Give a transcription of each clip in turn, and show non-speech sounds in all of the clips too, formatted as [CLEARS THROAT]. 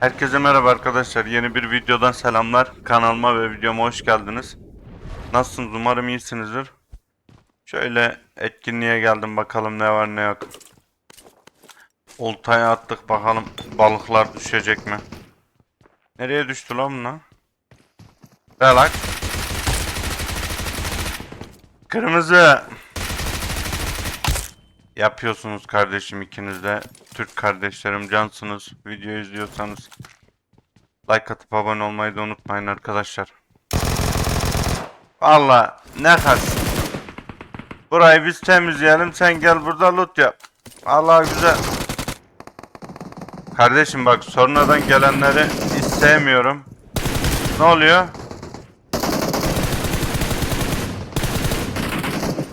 Herkese merhaba arkadaşlar. Yeni bir videodan selamlar. Kanalıma ve videoma hoş geldiniz. Nasılsınız? Umarım iyisinizdir. Şöyle etkinliğe geldim bakalım ne var ne yok. Oltaya attık bakalım balıklar düşecek mi? Nereye düştü lan bunlar? Relax. Kırmızı. Yapıyorsunuz kardeşim ikiniz de. Türk kardeşlerim cansınız. Video izliyorsanız like atıp abone olmayı da unutmayın arkadaşlar. Valla ne kas. Burayı biz temizleyelim sen gel burada loot yap. Allah güzel. Kardeşim bak sonradan gelenleri istemiyorum. Ne oluyor?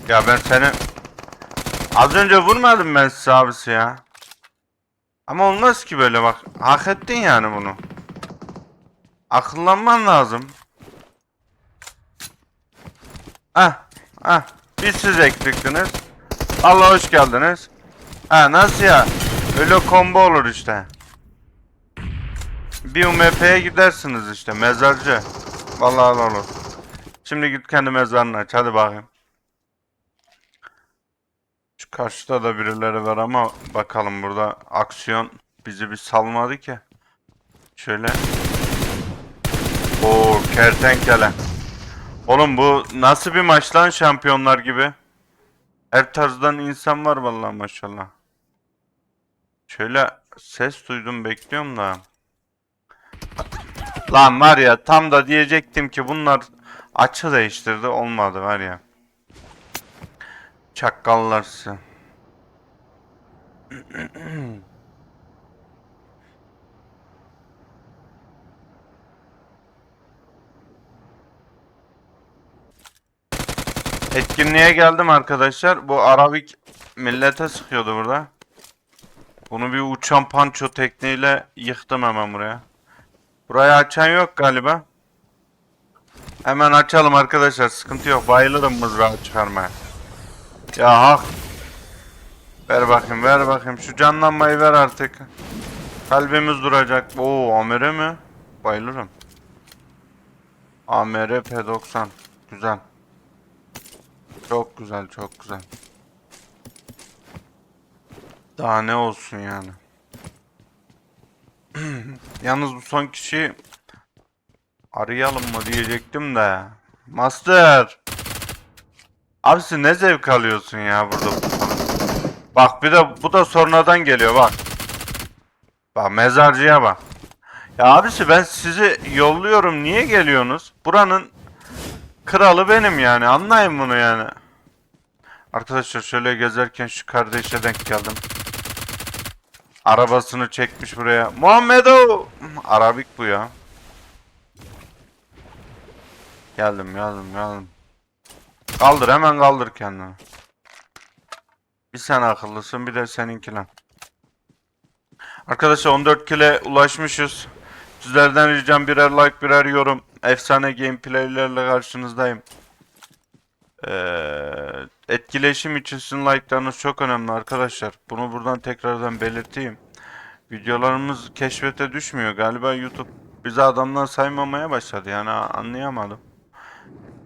Ya ben seni Az önce vurmadım ben size abisi ya. Ama olmaz ki böyle bak. Hak ettin yani bunu. Akıllanman lazım. Ah, ah. Biz siz ektiktiniz. Allah hoş geldiniz. Ha nasıl ya? Öyle combo olur işte. Bir UMP'ye gidersiniz işte mezarcı. Vallahi olur. Şimdi git kendi mezarını aç hadi bakayım. Karşıda da birileri var ama bakalım burada aksiyon bizi bir salmadı ki. Şöyle. Oo kertenkele. Oğlum bu nasıl bir maç lan şampiyonlar gibi? Her tarzdan insan var vallahi maşallah. Şöyle ses duydum bekliyorum da. Lan var ya tam da diyecektim ki bunlar açı değiştirdi olmadı var ya. Çakallarsı. [CLEARS THROAT] Etkinliğe geldim arkadaşlar. Bu Arabik millete sıkıyordu burada. Bunu bir uçan panço tekniğiyle yıktım hemen buraya. Burayı açan yok galiba. Hemen açalım arkadaşlar. Sıkıntı yok. Bayılırım mızrağı çıkarmaya. Ya hak. Ver bakayım ver bakayım. Şu canlanmayı ver artık. Kalbimiz duracak. Oo amere mi? Bayılırım. AMR P90. Güzel. Çok güzel çok güzel. Daha ne olsun yani. [CLEARS THROAT] Yalnız bu son kişi arayalım mı diyecektim de. Master. Abisi ne zevk alıyorsun ya burada. Bak bir de bu da sonradan geliyor bak. Bak mezarcıya bak. Ya abisi ben sizi yolluyorum niye geliyorsunuz? Buranın kralı benim yani anlayın bunu yani. Arkadaşlar şöyle gezerken şu kardeşe denk geldim. Arabasını çekmiş buraya. Muhammedo! Arabik bu ya. Geldim geldim geldim. Kaldır hemen kaldır kendini. Bir sen akıllısın bir de seninki lan. Arkadaşlar 14 kile ulaşmışız. Sizlerden ricam birer like birer yorum. Efsane gameplaylerle karşınızdayım. Ee, etkileşim için sizin like'larınız çok önemli arkadaşlar. Bunu buradan tekrardan belirteyim. Videolarımız keşfete düşmüyor. Galiba YouTube bizi adamdan saymamaya başladı. Yani anlayamadım.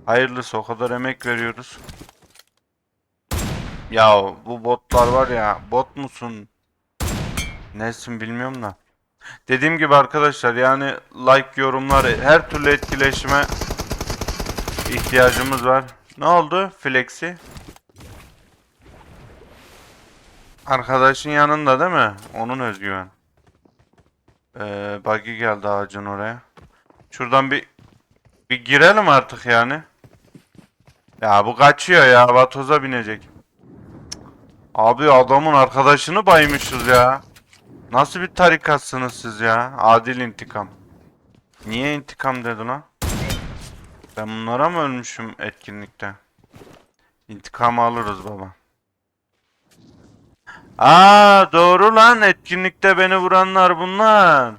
Hayırlısı o kadar emek veriyoruz. Ya bu botlar var ya bot musun? Nesin bilmiyorum da. Dediğim gibi arkadaşlar yani like yorumlar her türlü etkileşime ihtiyacımız var. Ne oldu Flexi? Arkadaşın yanında değil mi? Onun özgüven. Ee, buggy geldi ağacın oraya. Şuradan bir bir girelim artık yani. Ya bu kaçıyor ya. Vatoza binecek. Abi adamın arkadaşını baymışız ya. Nasıl bir tarikatsınız siz ya? Adil intikam. Niye intikam dedi lan? Ben bunlara mı ölmüşüm etkinlikte? İntikam alırız baba. Aa doğru lan etkinlikte beni vuranlar bunlar.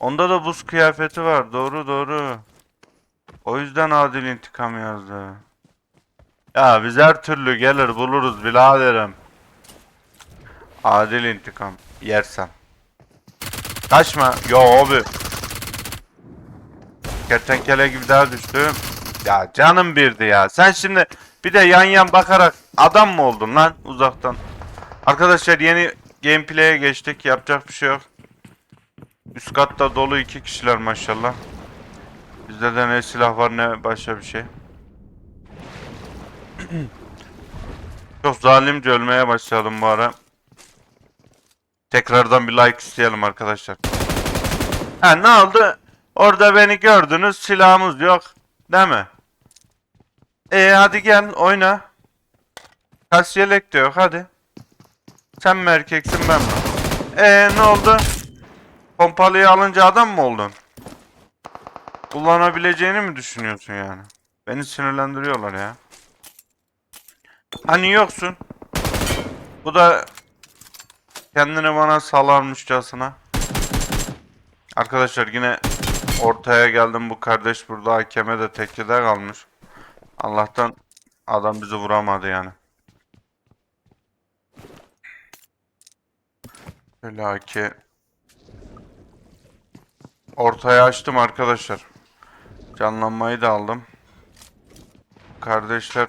Onda da buz kıyafeti var. Doğru doğru. O yüzden adil intikam yazdı. Ya biz her türlü gelir buluruz biraderim. Adil intikam yersem. Kaçma. Yo abi. Kertenkele gibi daha düştüm. Ya canım birdi ya. Sen şimdi bir de yan yan bakarak adam mı oldun lan uzaktan? Arkadaşlar yeni gameplay'e geçtik. Yapacak bir şey yok. Üst katta dolu iki kişiler maşallah. Bizde de ne silah var ne başka bir şey. [CLEARS THROAT] Çok zalimce ölmeye başladım bu ara. Tekrardan bir like isteyelim arkadaşlar. Ha ne oldu? Orada beni gördünüz silahımız yok. Değil mi? E hadi gel oyna. Kas yelek de yok hadi. Sen mi erkeksin ben mi? E ne oldu? Pompalıyı alınca adam mı oldun? Kullanabileceğini mi düşünüyorsun yani? Beni sinirlendiriyorlar ya. Hani yoksun? Bu da kendini bana salarmışçasına. Arkadaşlar yine ortaya geldim bu kardeş burada hakeme de tekkede kalmış. Allah'tan adam bizi vuramadı yani. Şöyle ki ortaya açtım arkadaşlar. Canlanmayı da aldım. Kardeşler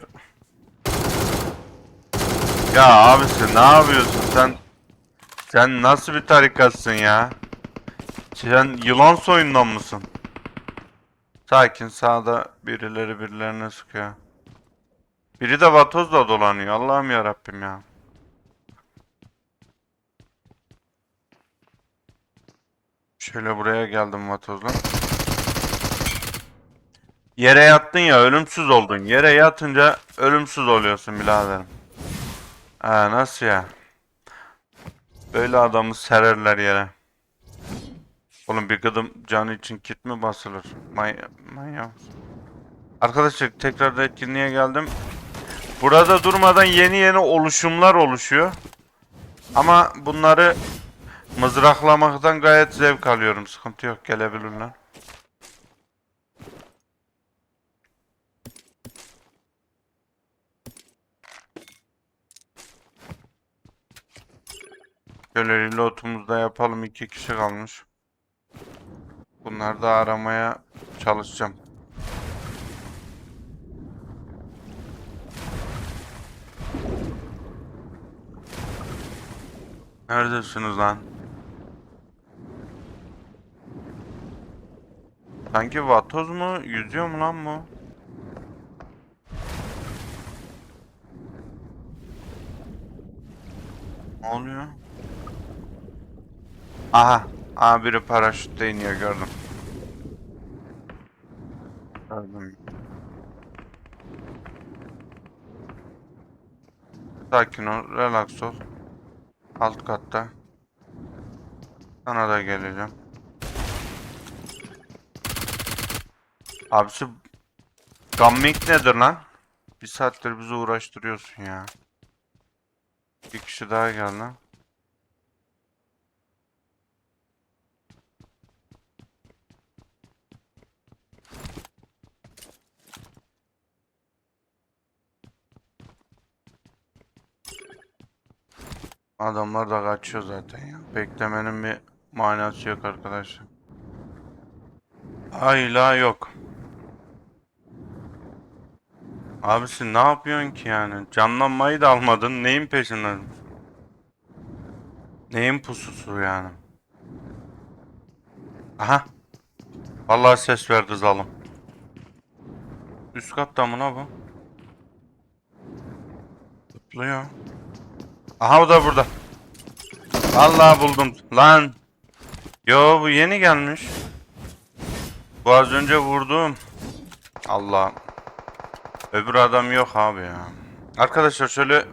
ya abisi ne yapıyorsun sen? Sen nasıl bir tarikatsın ya? Sen yılan soyundan mısın? Sakin sağda birileri birilerine sıkıyor. Biri de vatozla dolanıyor. Allah'ım ya Rabbim ya. Şöyle buraya geldim vatozla. Yere yattın ya ölümsüz oldun. Yere yatınca ölümsüz oluyorsun biraderim. Ha nasıl ya? Böyle adamı sererler yere. Oğlum bir gıdım canı için kit mi basılır? May manyak. Arkadaşlar tekrar da etkinliğe geldim. Burada durmadan yeni yeni oluşumlar oluşuyor. Ama bunları mızraklamaktan gayet zevk alıyorum. Sıkıntı yok gelebilirler. Şöyle reload'umuzu da yapalım. iki kişi kalmış. Bunları da aramaya çalışacağım. Neredesiniz lan? Sanki vatoz mu? Yüzüyor mu lan bu? Ne oluyor? Aha. Aha biri paraşütle iniyor gördüm. Gördüm. Sakin ol, relax ol. Alt katta. Sana da geleceğim. Abisi Gamming nedir lan? Bir saattir bizi uğraştırıyorsun ya. Bir kişi daha geldi. Adamlar da kaçıyor zaten ya. Beklemenin bir manası yok arkadaşlar. Hayla yok. Abisi ne yapıyorsun ki yani? Canlanmayı da almadın. Neyin peşinden? Neyin pususu yani? Aha. Vallahi ses verdi zalim. Üst katta mı la bu? Zıplıyor. Aha o da burada. Vallahi buldum. Lan. Yo bu yeni gelmiş. Bu az önce vurdum. Allah. Öbür adam yok abi ya. Arkadaşlar şöyle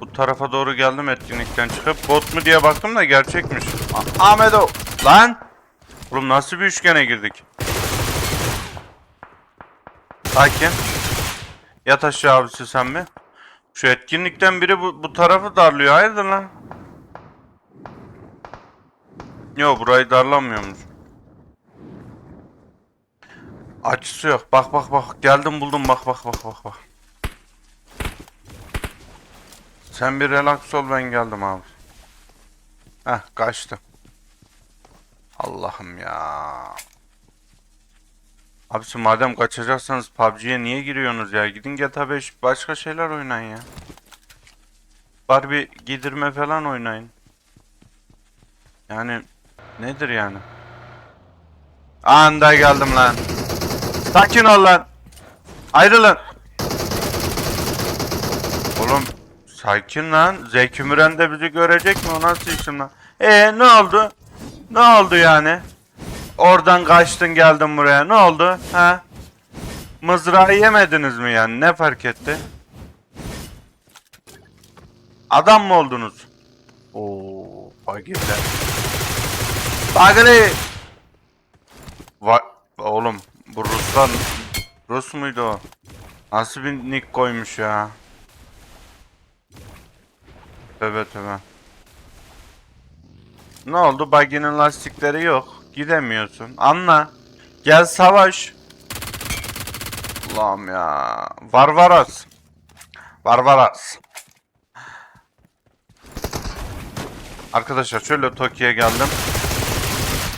bu tarafa doğru geldim etkinlikten çıkıp bot mu diye baktım da gerçekmiş. A- Ahmet o. Lan. Oğlum nasıl bir üçgene girdik? Sakin. Yat aşağı abisi sen mi? Şu etkinlikten biri bu, bu tarafı darlıyor. Hayırdır lan? Yo burayı darlamıyormuş. Açısı yok. Bak bak bak. Geldim buldum. Bak bak bak bak bak. Sen bir relax ol ben geldim abi. Heh kaçtı. Allah'ım ya. Abisi madem kaçacaksanız PUBG'ye niye giriyorsunuz ya? Gidin GTA 5 başka şeyler oynayın ya. Barbie giydirme falan oynayın. Yani nedir yani? Anda geldim lan. Sakin ol lan. Ayrılın. Oğlum sakin lan. Zeki Müren de bizi görecek mi? O nasıl işim lan? E ne oldu? Ne oldu yani? Oradan kaçtın geldin buraya. Ne oldu? Ha? Mızrağı yemediniz mi yani? Ne fark etti? Adam mı oldunuz? Oo, bagirler. Bagri! Va Oğlum bu Ruslar Rus muydu o? Nasıl bir nick koymuş ya? Tövbe tövbe. Ne oldu? Buggy'nin lastikleri yok. Gidemiyorsun. Anla. Gel savaş. Allah'ım ya. Varvaras. Varvaras. Arkadaşlar şöyle Tokyo'ya geldim.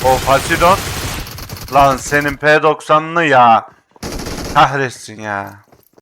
O Fasidon. Lan senin P90'lı ya. Kahretsin ya.